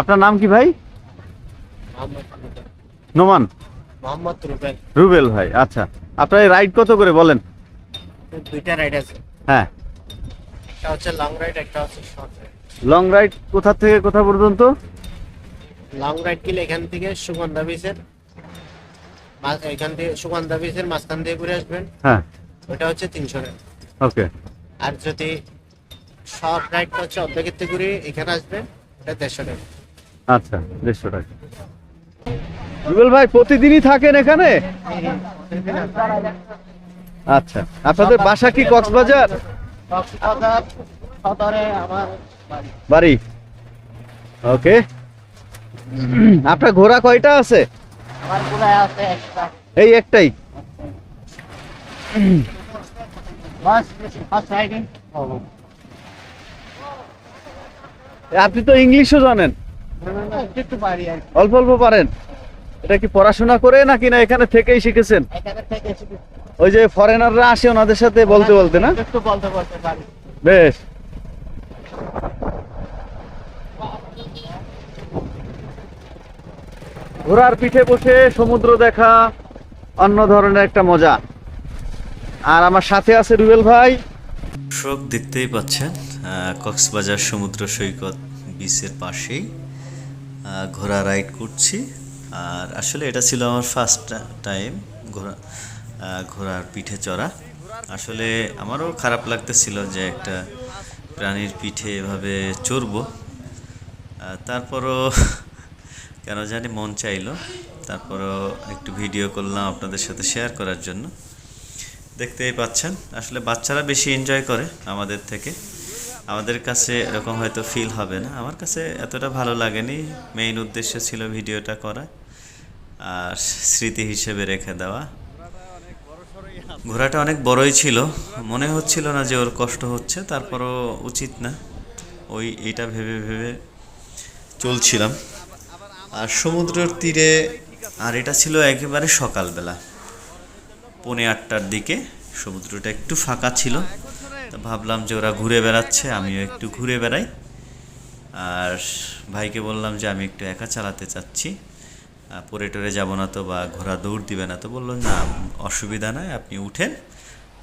আপনার নাম কি ভাই? নোমান। মোহাম্মদ রুবেল রুবেল ভাই আচ্ছা। আপনার রাইড কত করে বলেন? দুইটা রাইড আছে। হ্যাঁ। একটা হচ্ছে লং রাইড একটা হচ্ছে শর্ট রাইড লং রাইড কোথা থেকে কোথা পর্যন্ত? লং রাইড গেলে এখান থেকে সুগন্ধা বিচের এখান থেকে সুগন্ধা বিচের মাঝখান দিয়ে ঘুরে আসবেন। হ্যাঁ। ওটা হচ্ছে তিনশো টাকা ওকে। আর যদি শর্ট রাইডটা হচ্ছে অর্ধেকের থেকে ঘুরে এখানে আসবেন এটা দেড়শো টাকা আচ্ছা দেড়শো টাকা। রুবেল ভাই প্রতিদিনই থাকেন এখানে? আচ্ছা আপনাদের বাসা কি কক্সবাজার? বাড়ি। ওকে। আপনার ঘোড়া কয়টা আছে? এই একটাই। আপনি তো ইংলিশও জানেন। অল্প অল্প পারেন এটা কি পড়াশোনা করে নাকি না এখানে থেকেই শিখেছেন ওই যে ফরেনাররা আসে ওনাদের সাথে বলতে বলতে না বেশ ঘোড়ার পিঠে বসে সমুদ্র দেখা অন্য ধরনের একটা মজা আর আমার সাথে আছে রুবেল ভাই দর্শক দেখতেই পাচ্ছেন কক্সবাজার সমুদ্র সৈকত বিচের পাশেই ঘোড়া রাইড করছি। আর আসলে এটা ছিল আমার ফার্স্ট টাইম ঘোড়া ঘোড়ার পিঠে চড়া। আসলে আমারও খারাপ লাগতেছিল যে একটা প্রাণীর পিঠে এভাবে চড়বো। তারপরও কেন জানি মন চাইলো। তারপরও একটু ভিডিও করলাম আপনাদের সাথে শেয়ার করার জন্য। দেখতেই পাচ্ছেন, আসলে বাচ্চারা বেশি এনজয় করে আমাদের থেকে। আমাদের কাছে এরকম হয়তো ফিল হবে না। আমার কাছে এতটা ভালো লাগেনি। মেইন উদ্দেশ্য ছিল ভিডিওটা করা আর স্মৃতি হিসেবে রেখে দেওয়া। ঘোড়াটা অনেক বড়ই ছিল। মনে হচ্ছিল না যে ওর কষ্ট হচ্ছে, তারপরও উচিত না। ওই এটা ভেবে ভেবে চলছিলাম। আর সমুদ্রের তীরে, আর এটা ছিল একেবারে সকালবেলা। পৌনে আটটার দিকে সমুদ্রটা একটু ফাঁকা ছিল। তো ভাবলাম যে ওরা ঘুরে বেড়াচ্ছে, আমিও একটু ঘুরে বেড়াই। আর ভাইকে বললাম যে আমি একটু একা চালাতে চাচ্ছি। পরে টরে যাব না তো বা ঘোড়া দৌড় দিবে না তো। বলল, না, অসুবিধা নাই, আপনি উঠেন।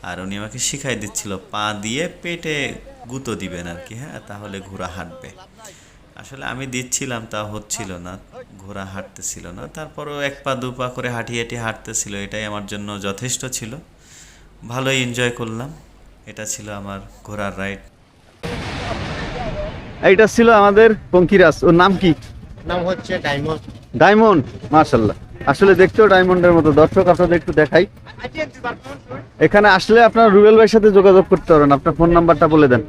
আর উনি আমাকে শিখাই দিচ্ছিল, পা দিয়ে পেটে গুঁতো দিবেন আর কি হ্যাঁ তাহলে ঘোড়া হাঁটবে। আসলে আমি দিচ্ছিলাম, তা হচ্ছিল না, ঘোড়া হাঁটতেছিল না। তারপরও এক পা, দু পা করে হাঁটি হাঁটি হাঁটতেছিল, এটাই আমার জন্য যথেষ্ট ছিল। ভালোই এনজয় করলাম। এটা ছিল আমার ঘোড়ার রাইড এইটা ছিল আমাদের পঙ্কিরাজ। ওর নাম কি? নাম হচ্ছে ডায়মন্ড। ডায়মন্ড? মার্শাল্লাহ আসলে দেখতেও ডায়মন্ডের মতো। দর্শক আপনাদের একটু দেখাই। এখানে আসলে আপনার রুবেল ভাইয়ের সাথে যোগাযোগ করতে পারবেন। আপনার ফোন নাম্বারটা বলে দেন।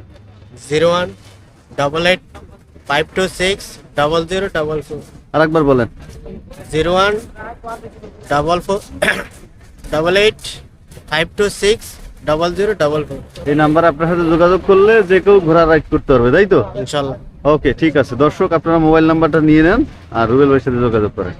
Zero one double eight five two six double zero double four. আরেকবার বলেন। Zero one double four double eight five two six double zero double four এই নাম্বার আপনার সাথে যোগাযোগ করলে যে কেউ ঘোরা রাইড করতে পারবে তাই তো? ইনশাল্লাহ। ওকে ঠিক আছে। দর্শক আপনারা মোবাইল নাম্বারটা নিয়ে নেন আর রুবেল ভাইয়ের সাথে যোগাযোগ করেন।